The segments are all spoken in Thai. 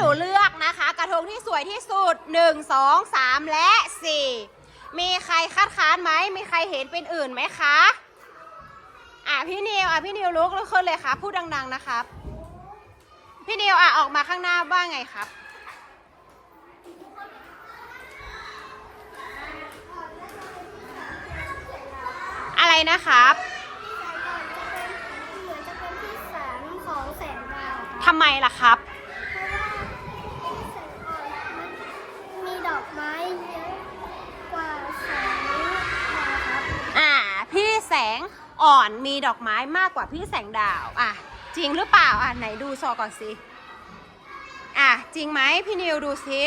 หนูเลือกนะคะ กระทงที่สวยที่สุด 1 2 3 และ 4 มีใครคัดค้านไหม มีใครเห็นเป็นอื่นไหมคะ อะพี่นิวอะพี่นิวลุกขึ้นเลยครับพูดดัง ๆนะครับ พี่นิวอะออกมาข้างหน้าว่าไงครับ อะไรนะคะเป็นที่สามของแสงดาวครับทำไมล่ะครับ เพราะว่าที่แสงอ่อนมันมีดอกไม้เยอะกว่าแสงดาวครับ อ่า พี่แส งอ่อนมีดอกไม้มากกว่าพี่แสงดาว อะ จริงหรือเปล่า อะ ไหนดูซอก่อนสิ อะ จริงไหมพี่นิวดูสิ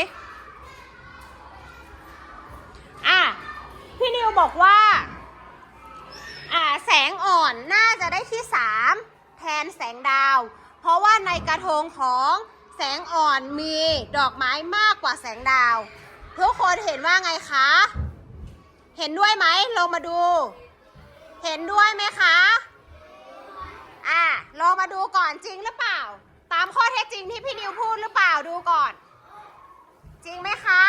อะ พี่นิวบอกว่า อ่า แสงอ่อนน่าจะได้ที่สามแทนแสงดาว เพราะว่าในกระทงของแสงอ่อนมีดอกไม้มากกว่าแสงดาว ทุกคนเห็นว่าไงคะ เห็นด้วยไหมลงมาดู เห็นด้วยไหมคะ อะลองมาดูก่อนจริงหรือเปล่า ตามข้อเท็จจริงที่พี่นิวพูดหรือเปล่าดูก่อน จริงไหมคะ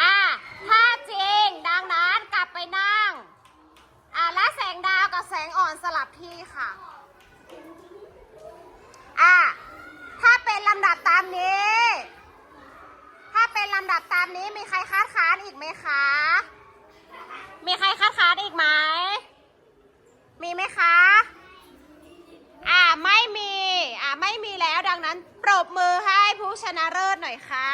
อะถ้าจริงดังนั้นกลับไปนั่ง อะและแสงดาวกับแสงอ่อนสลับที่ค่ะ อะถ้าเป็นลำดับตามนี้ ถ้าเป็นลำดับตามนี้มีใครคัดค้านอีกไหมคะ มีใครคัดค้านอีกไหม มีไหมคะ อ่าไม่มี อ่าไม่มีแล้วดังนั้น ปรบมือให้ผู้ชนะเลิศหน่อยค่ะ